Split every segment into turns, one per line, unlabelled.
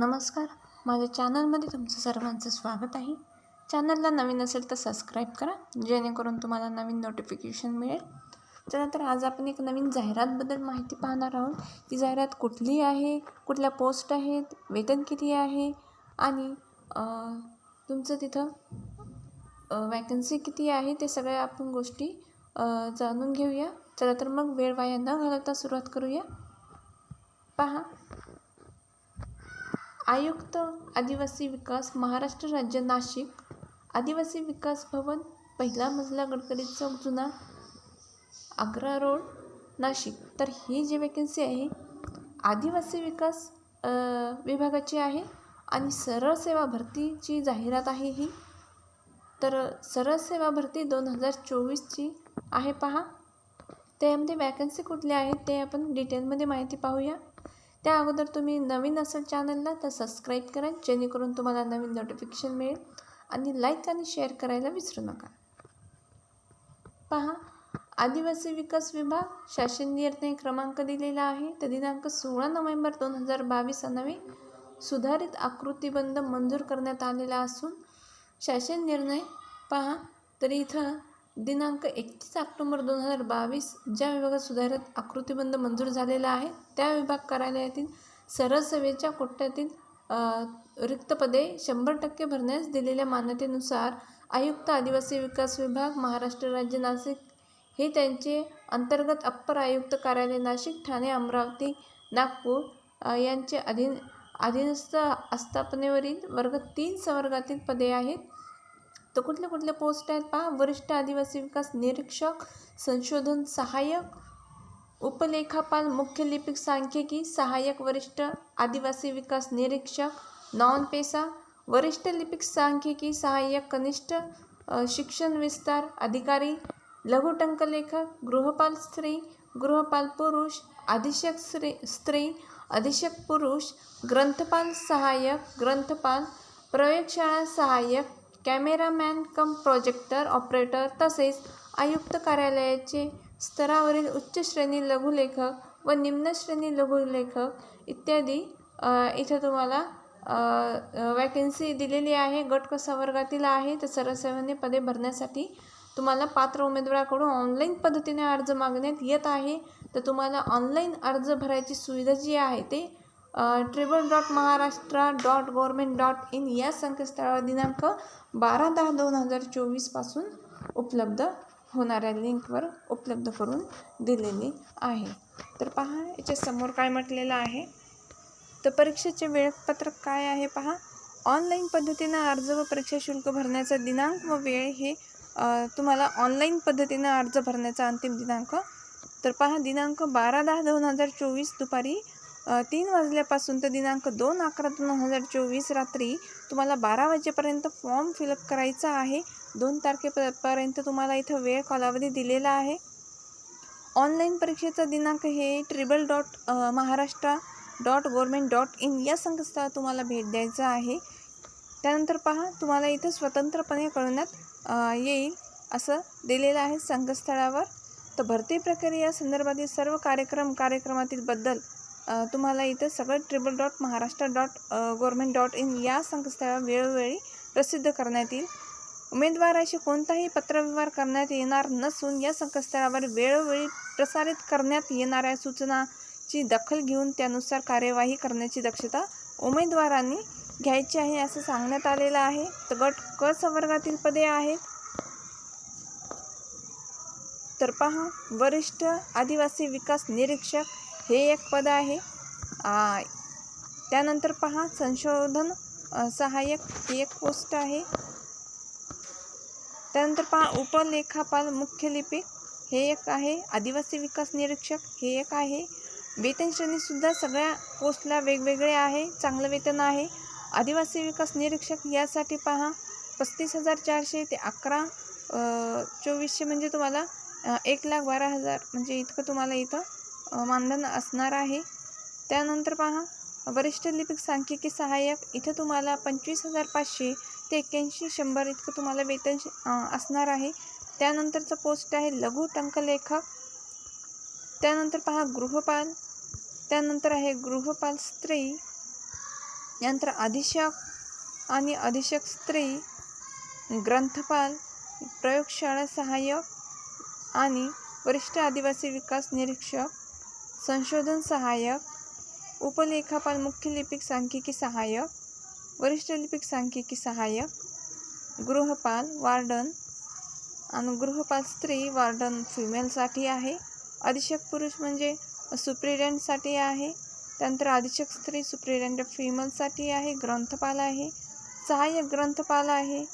नमस्कार. माझ्या चॅनलमध्ये तुमचं सर्वांचं स्वागत आहे. चॅनलला नवीन असेल तर सबस्क्राईब करा जेणेकरून तुम्हाला नवीन नोटिफिकेशन मिळेल. चला तर आज आपण एक नवीन जाहिरातबद्दल माहिती पाहणार आहोत. ती जाहिरात कुठली आहे कुठल्या पोस्ट आहेत वेतन किती आहे आणि तुमचं तिथं वॅकन्सी किती आहे ते सगळ्या आपण गोष्टी जाणून घेऊया. चला तर मग वेळ वाया न घालवता सुरुवात करूया. पहा. आयुक्त आदिवासी विकास महाराष्ट्र राज्य नाशिक आदिवासी विकास भवन पहिला मजला गडकरी चौक जुना आग्रा रोड नाशिक. तर ही जी वॅकन्सी आहे आदिवासी विकास विभागाची आहे आणि सरळ सेवा भरतीची जाहिरात आहे ही. तर सरळ सेवा भरती दोन हजार चोवीसची आहे पहा. त्यामध्ये वॅकन्सी कुठल्या आहेत ते आपण डिटेलमध्ये माहिती पाहूया. त्या अगोदर तुम्ही नवीन असेल चॅनलला तर सबस्क्राईब करा जेणेकरून तुम्हाला नवीन नोटिफिकेशन मिळेल. आणि लाईक आणि शेअर करायला विसरू नका. पहा आदिवासी विकास विभाग शासन निर्णय क्रमांक दिलेला आहे. तर दिनांक सोळा नोव्हेंबर दोन हजार बावीस नवे सुधारित आकृतीबंध मंजूर करण्यात आलेला असून शासन निर्णय पहा तर इथं दिनांक एकतीस ऑक्टोबर दोन हजार बावीस ज्या विभागात सुधारित आकृतीबंध मंजूर झालेला आहे त्या विभाग कार्यालयातील सरळ सेवेच्या कोट्यातील रिक्त पदे शंभर टक्के भरण्यास दिलेल्या मान्यतेनुसार आयुक्त आदिवासी विकास विभाग महाराष्ट्र राज्य नाशिक हे त्यांचे अंतर्गत अप्पर आयुक्त कार्यालय नाशिक ठाणे अमरावती नागपूर यांचे अधीन अधीनस्थ आस्थापनेवरील वर्ग तीन संवर्गातील पदे आहेत. तर कुठले कुठले पोस्ट आहेत पहा. वरिष्ठ आदिवासी विकास निरीक्षक, संशोधन सहाय्यक, उपलेखापाल, मुख्य लिपिक सांख्यिकी, सहाय्यक वरिष्ठ आदिवासी विकास निरीक्षक, नॉन पेसा, वरिष्ठ लिपिक सांख्यिकी, सहाय्यक कनिष्ठ शिक्षण विस्तार अधिकारी लघुटंक लेखक गृहपाल स्त्री, गृहपाल पुरुष, अधीक्षक स्त्री स्त्री, अधीक्षक पुरुष, ग्रंथपाल सहाय्यक, ग्रंथपाल, प्रयोगशाळा सहाय्यक कॅमेरामॅन कम प्रोजेक्टर ऑपरेटर तसेच आयुक्त कार्यालयाचे स्तरावरील उच्च श्रेणी लघुलेखक व निम्न श्रेणी लघुलेखक इत्यादी इथं तुम्हाला वॅकन्सी दिलेली आहे. गट कसा वर्गातील आहे तर सरसेवने पदे भरण्यासाठी तुम्हाला पात्र उमेदवाराकडून ऑनलाईन पद्धतीने अर्ज मागण्यात येत आहे. तर तुम्हाला ऑनलाईन अर्ज भरायची सुविधा जी आहे ते tribal dot Maharashtra dot government dot in या संकेतस्थळावर दिनांक बारा दहा दोन हजार चोवीसपासून उपलब्ध होणाऱ्या लिंकवर उपलब्ध करून दिलेली आहे. तर पहा याच्यासमोर काय म्हटलेलं आहे. तर परीक्षेचे वेळपत्रक काय आहे पहा. ऑनलाईन पद्धतीनं अर्ज व परीक्षा शुल्क भरण्याचा दिनांक व वेळ हे तुम्हाला ऑनलाईन पद्धतीनं अर्ज भरण्याचा अंतिम दिनांक. तर पहा दिनांक बारा दहा दोन हजार चोवीस दुपारी तीन वाजल्यापासून तर दिनांक दोन अकरा दोन हजार चोवीस रात्री तुम्हाला बारा वाजेपर्यंत फॉर्म फिलअप करायचा आहे. दोन तारखेपर्यंत तुम्हाला इथं वेळ कालावधी दिलेला आहे. ऑनलाईन परीक्षेचा दिनांक हे tribal dot Maharashtra dot government dot in या संकेतस्थळात तुम्हाला भेट द्यायचं आहे. त्यानंतर पहा तुम्हाला इथं स्वतंत्रपणे कळवण्यात येईल असं दिलेलं आहे संकेतस्थळावर. तर भरती प्रक्रिया संदर्भातील सर्व कार्यक्रम कार्यक्रमातील बद्दल तुम्हाला इथं सगळं tribal dot Maharashtra dot government dot in या संकेतस्थळावर वेळोवेळी प्रसिद्ध करण्यात येईल. उमेदवाराशी कोणताही पत्रव्यवहार करण्यात येणार नसून या संकेतस्थळावर वेळोवेळी प्रसारित करण्यात येणाऱ्या सूचनाची दखल घेऊन त्यानुसार कार्यवाही करण्याची दक्षता उमेदवारांनी घ्यायची आहे असं सांगण्यात आलेलं आहे. तर गट क संवर्गातील पदे आहेत. तर पहा वरिष्ठ आदिवासी विकास निरीक्षक हे एक पद आहे. त्यानंतर पहा संशोधन सहाय्यक ही एक पोस्ट आहे. त्यानंतर पहा उपलेखापाल मुख्य लिपिक हे एक आहे. आदिवासी विकास निरीक्षक हे एक आहे. वेतन श्रेणीसुद्धा सगळ्या पोस्टला वेगवेगळे आहे. चांगलं वेतन आहे. आदिवासी विकास निरीक्षक यासाठी पहा पस्तीस हजार चारशे ते अकरा चोवीसशे म्हणजे तुम्हाला एक लाख बारा हजार म्हणजे इतकं तुम्हाला इथं मानधन असणार आहे. त्यानंतर पहा वरिष्ठ लिपिक सांख्यिकी सहाय्यक इथं तुम्हाला पंचवीस हजार पाचशे ते एक्क्याऐंशी शंभर इतकं तुम्हाला वेतन श- असणार आहे. त्यानंतरचं पोस्ट आहे लघु टंकलेखक. त्यानंतर पहा गृहपाल. त्यानंतर आहे गृहपाल स्त्री. यानंतर अधीक्षक आणि अधीक्षक स्त्री. ग्रंथपाल प्रयोगशाळा सहाय्यक आणि वरिष्ठ आदिवासी विकास निरीक्षक. संशोधन सहाय्यक उपलेखापाल मुख्य लिपिक सांख्यिकी सहाय्यक वरिष्ठ लिपिक सांख्यिकी सहाय्यक गृहपाल वार्डन आणि गृहपाल स्त्री वार्डन फिमेलसाठी आहे. अधीक्षक पुरुष म्हणजे सुप्रिडेंटसाठी आहे. त्यानंतर अधीक्षक स्त्री सुप्रिडेंट फिमेलसाठी आहे. ग्रंथपाल आहे. सहाय्यक ग्रंथपाल आहे.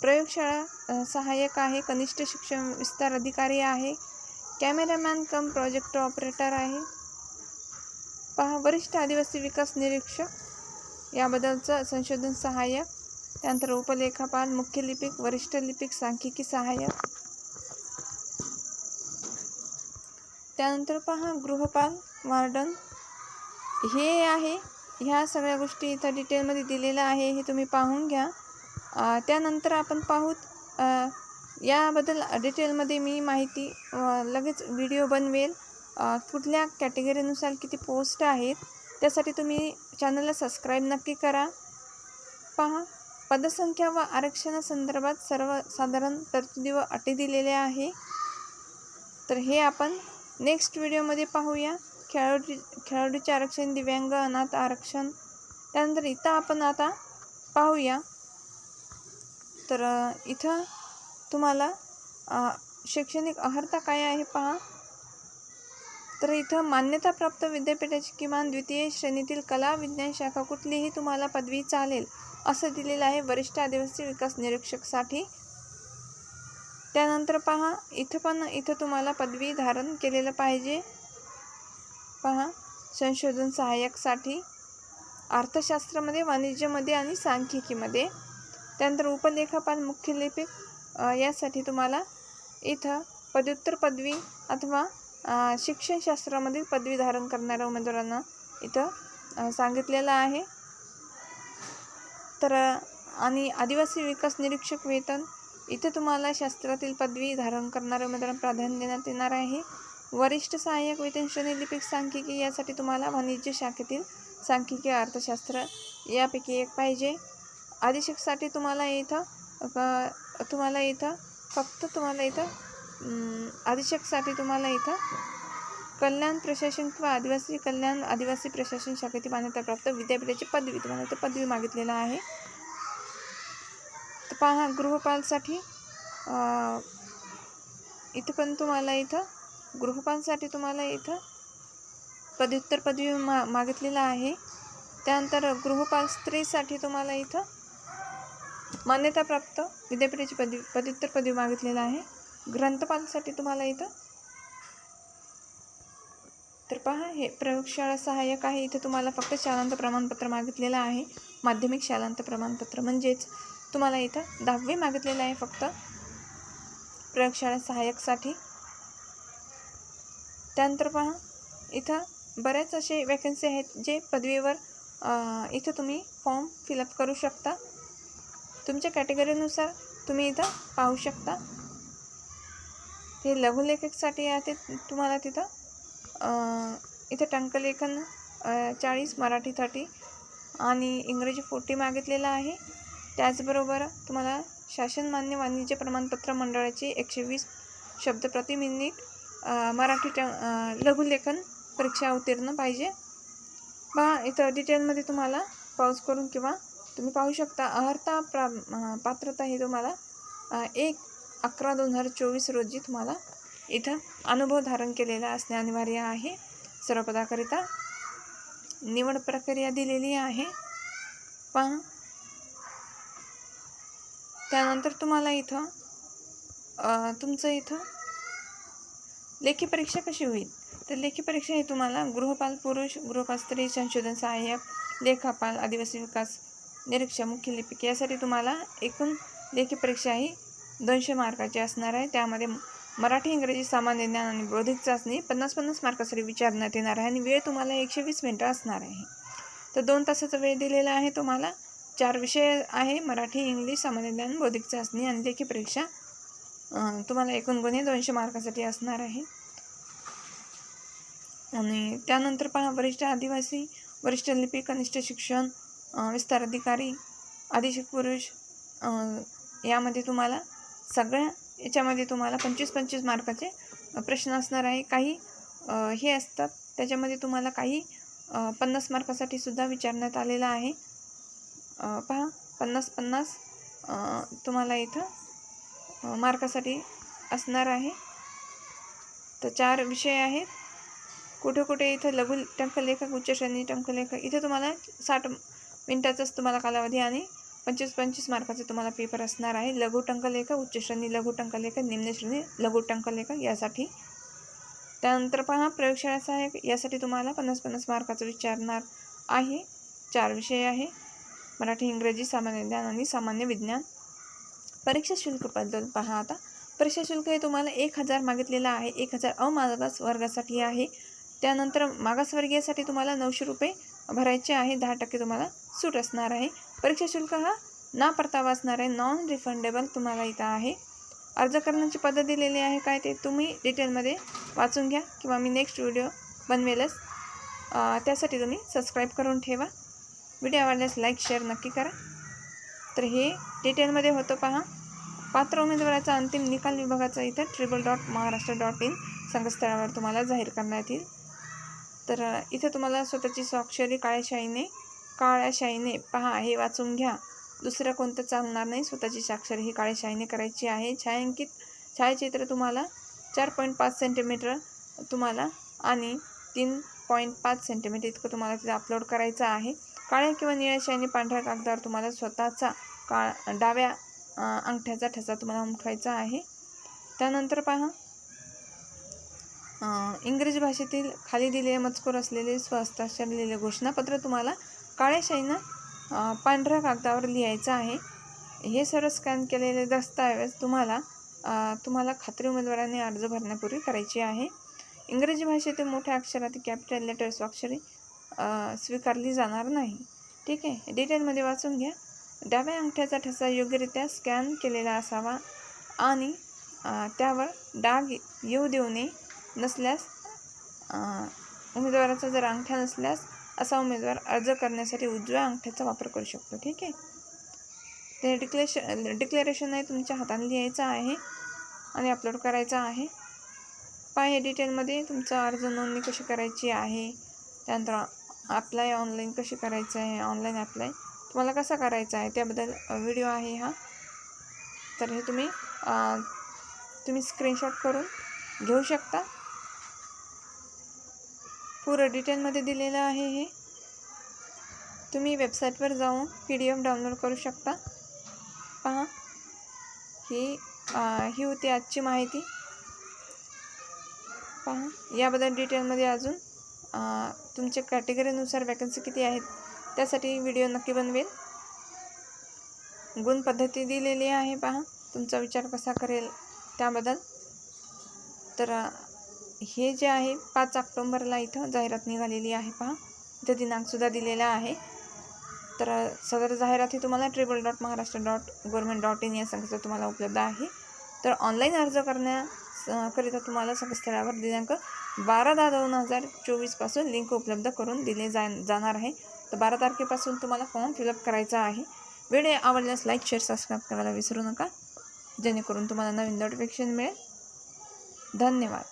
प्रयोगशाळा सहाय्यक आहे. कनिष्ठ शिक्षण विस्तार अधिकारी आहे. कॅमेरामॅन कम प्रोजेक्ट ऑपरेटर आहे. पहा वरिष्ठ आदिवासी विकास निरीक्षक याबद्दलचं संशोधन सहाय्यक त्यानंतर उपलेखापाल मुख्य लिपिक वरिष्ठ लिपिक सांख्यिकी सहाय्यक. त्यानंतर पहा गृहपाल वार्डन. हे आहे ह्या सगळ्या गोष्टी इथं डिटेलमध्ये दिलेल्या आहे हे तुम्ही पाहून घ्या. त्यानंतर आपण पाहूत याबद्दल डिटेलमध्ये मी माहिती लगेच व्हिडिओ बनवेल. कुठल्या कॅटेगरीनुसार किती पोस्ट आहेत त्यासाठी तुम्ही चॅनलला सबस्क्राईब नक्की करा. पहा पदसंख्या व आरक्षणासंदर्भात सर्वसाधारण तरतुदी व अटी दिलेल्या आहे. तर हे आपण नेक्स्ट व्हिडिओमध्ये पाहूया. खेळाडू खेळाडूचे आरक्षण दिव्यांग अनाथ आरक्षण त्यानंतर इथं आपण आता पाहूया. तर इथं तुम्हाला शैक्षणिक अर्हता काय आहे पहा. तर इथं मान्यताप्राप्त विद्यापीठाची किमान द्वितीय श्रेणीतील कला विज्ञान शाखा कुठलीही तुम्हाला पदवी चालेल असं दिलेलं आहे वरिष्ठ आदिवासी विकास निरीक्षकसाठी. त्यानंतर पहा इथं पण इथं तुम्हाला पदवी धारण केलेलं पाहिजे. पहा संशोधन सहाय्यकसाठी अर्थशास्त्रामध्ये वाणिज्यमध्ये आणि सांख्यिकीमध्ये. त्यानंतर उपलेखापाल मुख्य लिपिक यासाठी तुम्हाला इथं पदव्युत्तर पदवी अथवा शिक्षणशास्त्रामधील पदवी धारण करणाऱ्या उमेदवारांना इथं सांगितलेलं आहे. तर आणि आदिवासी विकास निरीक्षक वेतन इथे तुम्हाला शास्त्रातील पदवी धारण करणाऱ्या उमेदवारांना प्राधान्य देण्यात येणार आहे. वरिष्ठ सहाय्यक वेतन श्रेणी लिपिक सांख्यिकी यासाठी तुम्हाला वाणिज्य शाखेतील सांख्यिकी अर्थशास्त्र यापैकी एक पाहिजे. अधीक्षकसाठी तुम्हाला इथं तुम्हाला इथं फक्त तुम्हाला इथं अं, अधीक्षकसाठी तुम्हाला इथं कल्याण प्रशासन किंवा आदिवासी कल्याण आदिवासी प्रशासन शाखेतील मान्यताप्राप्त विद्यापीठाची पदवी तुम्हाला इथं पदवी मागितलेलं आहे. तर पहा गृहपालसाठी इथं पण तुम्हाला इथं गृहपालसाठी तुम्हाला इथं पदव्युत्तर पदवी मा मागितलेलं आहे. त्यानंतर गृहपाल स्त्रीसाठी तुम्हाला इथं मान्यताप्राप्त विद्यापीठाची पदवी पदव्युत्तर पदवी मागितलेलं आहे. ग्रंथपालसाठी तुम्हाला इथं तर पहा हे प्रयोगशाळा सहाय्यक आहे. इथे तुम्हाला फक्त शालांत प्रमाणपत्र मागितलेलं आहे. माध्यमिक शालांत प्रमाणपत्र म्हणजेच तुम्हाला इथं दहावी मागितलेलं आहे फक्त प्रयोगशाळा सहाय्यकसाठी. त्यानंतर पहा इथं बऱ्याच असे वॅकन्सी आहेत जे पदवीवर इथं तुम्ही फॉर्म फिलअप करू शकता. तुमच्या कॅटेगरीनुसार तुम्ही इथं पाहू शकता. ते लघुलेखकसाठी आहे ते तुम्हाला तिथं इथं टंकलेखन चाळीस मराठी थर्टी आणि इंग्रजी फोर्टी मागितलेलं आहे. त्याचबरोबर तुम्हाला शासनमान्य वाणिज्य प्रमाणपत्र मंडळाची एकशे वीस शब्द प्रति मिनिट मराठी ट लघुलेखन परीक्षा उत्तीर्ण पाहिजे. पहा इथं डिटेलमध्ये तुम्हाला पाऊस करून किंवा तुम्ही पाहू शकता अर्हता प्रा पात्रता ही तुम्हाला एक अकरा दोन हजार चोवीस रोजी तुम्हाला इथं अनुभव धारण केलेला असणे अनिवार्य आहे. सर्व पदाकरिता निवड प्रक्रिया दिलेली आहे. पहा. त्यानंतर तुम्हाला इथं तुमचं इथं लेखी परीक्षा कशी होईल? तर लेखी परीक्षा ही तुम्हाला गृहपाल पुरुष गृहपाल स्त्री संशोधन सहाय्यक लेखापाल आदिवासी विकास निरीक्षा मुख्य लिपिक यासाठी तुम्हाला एकूण लेखी परीक्षा ही दोनशे मार्काची असणार आहे. त्यामध्ये मराठी इंग्रजी सामान्य ज्ञान आणि बौद्धिक चाचणी पन्नास पन्नास मार्कासाठी विचारण्यात येणार आहे आणि वेळ तुम्हाला एकशे वीस मिनटं असणार आहे. तर दोन तासाचा वेळ दिलेला आहे तुम्हाला. चार विषय आहे मराठी इंग्लिश सामान्य ज्ञान बौद्धिक चाचणी आणि लेखी परीक्षा. तुम्हाला एकूण गुन्हे दोनशे मार्कासाठी असणार आहे. आणि त्यानंतर पहा वरिष्ठ आदिवासी वरिष्ठ लिपी कनिष्ठ शिक्षण विस्तार अधिकारी पुरुष यामध्ये तुम्हाला सगळ्या याच्यामध्ये तुम्हाला पंचवीस पंचवीस मार्काचे प्रश्न असणार आहे. काही हे असतात. त्याच्यामध्ये तुम्हाला काही पन्नास मार्कासाठी सुद्धा विचारण्यात आलेलं आहे. पहा पन्नास पन्नास तुम्हाला इथं मार्कासाठी असणार आहे. तर चार विषय आहेत. कुठे कुठे इथं लघु टंकलेखक उच्च श्रेणी टंकलेखक इथे तुम्हाला साठ मिनटाचाच तुम्हाला कालावधी आणि पंचवीस पंचवीस मार्काचे तुम्हाला पेपर असणार आहे. लघु टंकलेखक उच्च श्रेणी लघु टंकलेखक निम्न लघु यासाठी. त्यानंतर पहा प्रयोगशाळा सहाय्यक यासाठी तुम्हाला पन्नास पन्नास मार्काचं विचारणार आहे. चार विषय आहे. मराठी इंग्रजी सामान्य ज्ञान आणि सामान्य विज्ञान. परीक्षा शुल्कबद्दल पहा आता. परीक्षा शुल्क हे तुम्हाला एक हजार मागितलेलं आहे. एक हजार अमागास वर्गासाठी आहे. त्यानंतर मागासवर्गीयासाठी तुम्हाला नऊशे रुपये भरायचे आहे. दहा टक्के तुम्हाला सूट असणार आहे. परीक्षा शुल्क हा ना परतावा असणार आहे. नॉन रिफंडेबल तुम्हाला इथं आहे. अर्ज करण्याची पद्धत दिलेली आहे काय ते तुम्ही डिटेलमध्ये वाचून घ्या किंवा मी नेक्स्ट व्हिडिओ बनवेलच. त्यासाठी तुम्ही सबस्क्राईब करून ठेवा. व्हिडिओ आवडल्यास लाईक शेअर नक्की करा. तर हे डिटेलमध्ये होतं पहा. पात्र उमेदवाराचा अंतिम निकाल विभागाचा इथं tribal dot Maharashtra dot in संकेतस्थळावर तुम्हाला जाहीर करण्यात येईल. तर इथं तुम्हाला स्वतःची स्वाक्षरी काळ्या काळ्या शाईने पहा हे वाचून घ्या. दुसरं कोणतं चालणार नाही स्वतःची साक्षर ही काळ्या शाईने करायची आहे. छायांकित छायाचित्र तुम्हाला चार पॉईंट पाच सेंटीमीटर तुम्हाला आणि तीन पॉईंट पाच सेंटीमीटर इतकं तुम्हाला तिथं अपलोड करायचं आहे. काळ्या किंवा निळ्या शाईने पांढऱ्या कागदावर तुम्हाला स्वतःचा काळ डाव्या अंगठ्याचा ठसा तुम्हाला उमठवायचा आहे. त्यानंतर पहा इंग्रजी भाषेतील खाली दिलेले मजकूर असलेले स्वहस्ताक्षर लिहिलेले घोषणापत्र तुम्हाला काळ्या शाईनं पांढऱ्या कागदावर लिहायचं आहे. हे सर्व स्कॅन केलेले दस्तऐवज तुम्हाला तुम्हाला खात्री उमेदवाराने अर्ज भरण्यापूर्वी करायची आहे. इंग्रजी भाषेतील मोठ्या अक्षरात कॅपिटल लेटर स्वाक्षरी स्वीकारली जाणार नाही. ठीक आहे डिटेलमध्ये वाचून घ्या. डाव्या अंगठ्याचा ठसा योग्यरित्या स्कॅन केलेला असावा आणि त्यावर डाग येऊ देऊ नये नसल्यास उमेदवाराचा जर अंगठा नसल्यास असा उमेदवार अर्ज करण्यासाठी उजव्या अंगठ्याचा वापर करू शकतो ठीक आहे? ते डिक्लेशन डिक्लेरेशन आहे तुमच्या हाताने लिहायचं आहे आणि अपलोड करायचं आहे. पहा हे डिटेलमध्ये तुमचा अर्ज नोंदणी कशी करायची आहे त्यानंतर अप्लाय ऑनलाईन कशी करायचं आहे ऑनलाईन अप्लाय तुम्हाला कसा करायचा आहे त्याबद्दल व्हिडिओ आहे हा. तर हे तुम्ही तुम्ही स्क्रीनशॉट करून घेऊ शकता. पुरं डिटेलमध्ये दिलेलं आहे हे. तुम्ही वेबसाईटवर जाऊन पी डी एफ डाउनलोड करू शकता. पहा. ही ही होती आजची माहिती. पहा. याबद्दल डिटेलमध्ये अजून तुमच्या कॅटेगरीनुसार वॅकन्सी किती आहेत त्यासाठी व्हिडिओ नक्की बनवेल. गुण पद्धती दिलेली आहे पहा. तुमचा विचार कसा करेल त्याबद्दल. तर हे जे आहे पाच ऑक्टोंबरला इथं जाहिरात निघालेली आहे पहा. इथं दिनांकसुद्धा दिलेला आहे. तर सदर जाहिरात ही तुम्हाला tribal dot Maharashtra dot government dot in या संकेतस्थळावर तुम्हाला उपलब्ध आहे. तर ऑनलाईन अर्ज करण्यास करिता तुम्हाला संकेतस्थळावर दिनांक बारा दहा दोन हजार चोवीसपासून लिंक उपलब्ध करून दिले जा जाणार आहे. तर बारा तारखेपासून तुम्हाला फॉर्म फिलअप करायचा आहे. व्हिडिओ आवडल्यास लाईक शेअर सबस्क्राईब करायला विसरू नका. जेणेकरून तुम्हाला नवीन नोटिफिकेशन मिळेल. धन्यवाद.